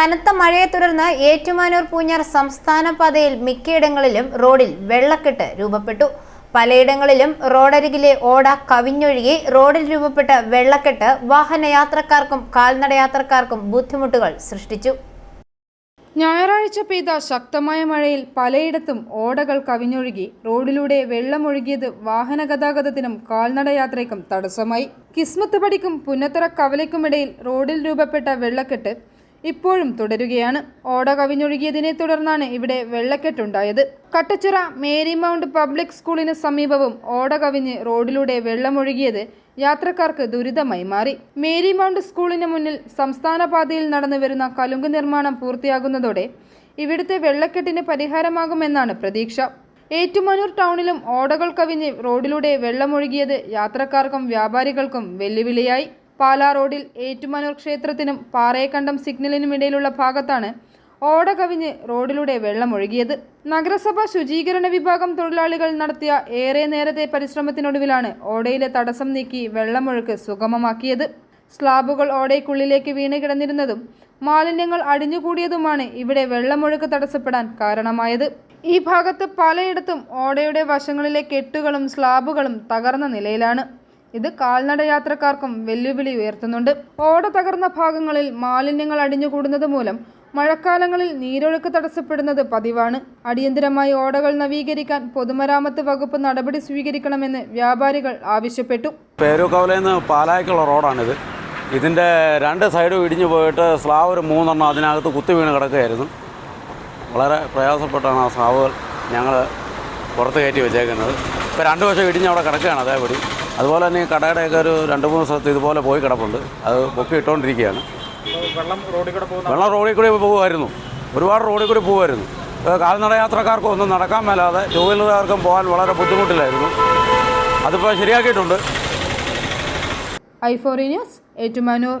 കനത്ത മഴയെ തുടർന്ന് ഏറ്റുമാനൂർ പൂഞ്ഞാർ സംസ്ഥാന പാതയിൽ മിക്കയിടങ്ങളിലും റോഡിൽ വെള്ളക്കെട്ട് രൂപപ്പെട്ടു. പലയിടങ്ങളിലും റോഡരികിലെ ഓട കവിഞ്ഞൊഴുകി റോഡിൽ രൂപപ്പെട്ട വെള്ളക്കെട്ട് വാഹനയാത്രക്കാർക്കും കാൽനടയാത്രക്കാർക്കും ബുദ്ധിമുട്ടുകൾ സൃഷ്ടിച്ചു. ഞായറാഴ്ച പെയ്ത ശക്തമായ മഴയിൽ പലയിടത്തും ഓടകൾ കവിഞ്ഞൊഴുകി റോഡിലൂടെ വെള്ളമൊഴുകിയത് വാഹന ഗതാഗതത്തിനും കാൽനടയാത്രയ്ക്കും തടസ്സമായി. കിസ്മത്ത് പടിക്കും പുന്നത്തറ കവലയ്ക്കുമിടയിൽ റോഡിൽ രൂപപ്പെട്ട വെള്ളക്കെട്ട് ഇപ്പോഴും തുടരുകയാണ്. ഓട കവിഞ്ഞൊഴുകിയതിനെ തുടർന്നാണ് ഇവിടെ വെള്ളക്കെട്ടുണ്ടായത്. കട്ടച്ചിറ മേരി മൗണ്ട് പബ്ലിക് സ്കൂളിന് സമീപവും ഓട കവിഞ്ഞ് റോഡിലൂടെ വെള്ളമൊഴുകിയത് യാത്രക്കാർക്ക് ദുരിതമായി മാറി. മേരി മൗണ്ട് സ്കൂളിന് മുന്നിൽ സംസ്ഥാന പാതയിൽ നടന്നു വരുന്ന കലുങ്ക് നിർമ്മാണം പൂർത്തിയാകുന്നതോടെ ഇവിടുത്തെ വെള്ളക്കെട്ടിന് പരിഹാരമാകുമെന്നാണ് പ്രതീക്ഷ. ഏറ്റുമാനൂർ ടൗണിലും ഓടകൾ കവിഞ്ഞ് റോഡിലൂടെ വെള്ളമൊഴുകിയത് യാത്രക്കാർക്കും വ്യാപാരികൾക്കും വെല്ലുവിളിയായി. പാലാ റോഡിൽ ഏറ്റുമാനൂർ ക്ഷേത്രത്തിനും പാറയക്കണ്ടം സിഗ്നലിനും ഇടയിലുള്ള ഭാഗത്താണ് ഓട കവിഞ്ഞ് റോഡിലൂടെ വെള്ളമൊഴുകിയത്. നഗരസഭ ശുചീകരണ വിഭാഗം തൊഴിലാളികൾ നടത്തിയ ഏറെ നേരത്തെ പരിശ്രമത്തിനൊടുവിലാണ് ഓടയിലെ തടസ്സം നീക്കി വെള്ളമൊഴുക്ക് സുഗമമാക്കിയത്. സ്ലാബുകൾ ഓടയ്ക്കുള്ളിലേക്ക് വീണ് കിടന്നിരുന്നതും മാലിന്യങ്ങൾ അടിഞ്ഞുകൂടിയതുമാണ് ഇവിടെ വെള്ളമൊഴുക്ക് തടസ്സപ്പെടാൻ കാരണമായത്. ഈ ഭാഗത്ത് പലയിടത്തും ഓടയുടെ വശങ്ങളിലെ കെട്ടുകളും സ്ലാബുകളും തകർന്ന നിലയിലാണ്. ഇത് കാൽനട യാത്രക്കാർക്കും വെല്ലുവിളി ഉയർത്തുന്നുണ്ട്. ഓട തകർന്ന ഭാഗങ്ങളിൽ മാലിന്യങ്ങൾ അടിഞ്ഞുകൂടുന്നത് മൂലം മഴക്കാലങ്ങളിൽ നീരൊഴുക്ക് തടസ്സപ്പെടുന്നത് പതിവാണ്. അടിയന്തരമായി ഓടകൾ നവീകരിക്കാൻ പൊതുമരാമത്ത് വകുപ്പ് നടപടി സ്വീകരിക്കണമെന്ന് വ്യാപാരികൾ ആവശ്യപ്പെട്ടു. പേരൂക്കവലയിൽ പാലായ്ക്കുള്ള റോഡാണിത്. ഇതിന്റെ രണ്ട് സൈഡും ഇടിഞ്ഞു പോയിട്ട് സ്ലാവ് ഒരു മൂന്നെണ്ണം അതിനകത്ത് കുത്തി വീണ് കിടക്കുകയായിരുന്നു. വളരെ പ്രയാസപ്പെട്ടാണ് ആ സ്ലാവുകൾ ഞങ്ങൾ പുറത്ത് കയറ്റി വെച്ചേക്കുന്നത്. ഇപ്പോൾ രണ്ട് വശം ഇടിഞ്ഞ് അവിടെ കിടക്കുകയാണ് അതേപടി. അതുപോലെ തന്നെ ഈ കടയുടെയൊക്കെ ഒരു രണ്ട് മൂന്ന് സ്ഥലത്ത് ഇതുപോലെ പോയി കിടപ്പുണ്ട്. അത് പൊക്കി ഇട്ടുകൊണ്ടിരിക്കുകയാണ് വെള്ളം റോഡിൽ കൂടെ പോകുന്ന വെള്ളം റോഡിൽ കൂടി പോകുമായിരുന്നു. ഒരുപാട് റോഡിൽ കൂടി പോകുമായിരുന്നു. കാൽനട യാത്രക്കാർക്കും ഒന്നും നടക്കാൻ മേലാതെ ടൂ വീലറുകാർക്കും പോകാൻ വളരെ ബുദ്ധിമുട്ടിലായിരുന്നു. അതിപ്പോൾ ശരിയാക്കിയിട്ടുണ്ട്. ഐ ഫോറി ന്യൂസ് ഏറ്റുമാനൂർ.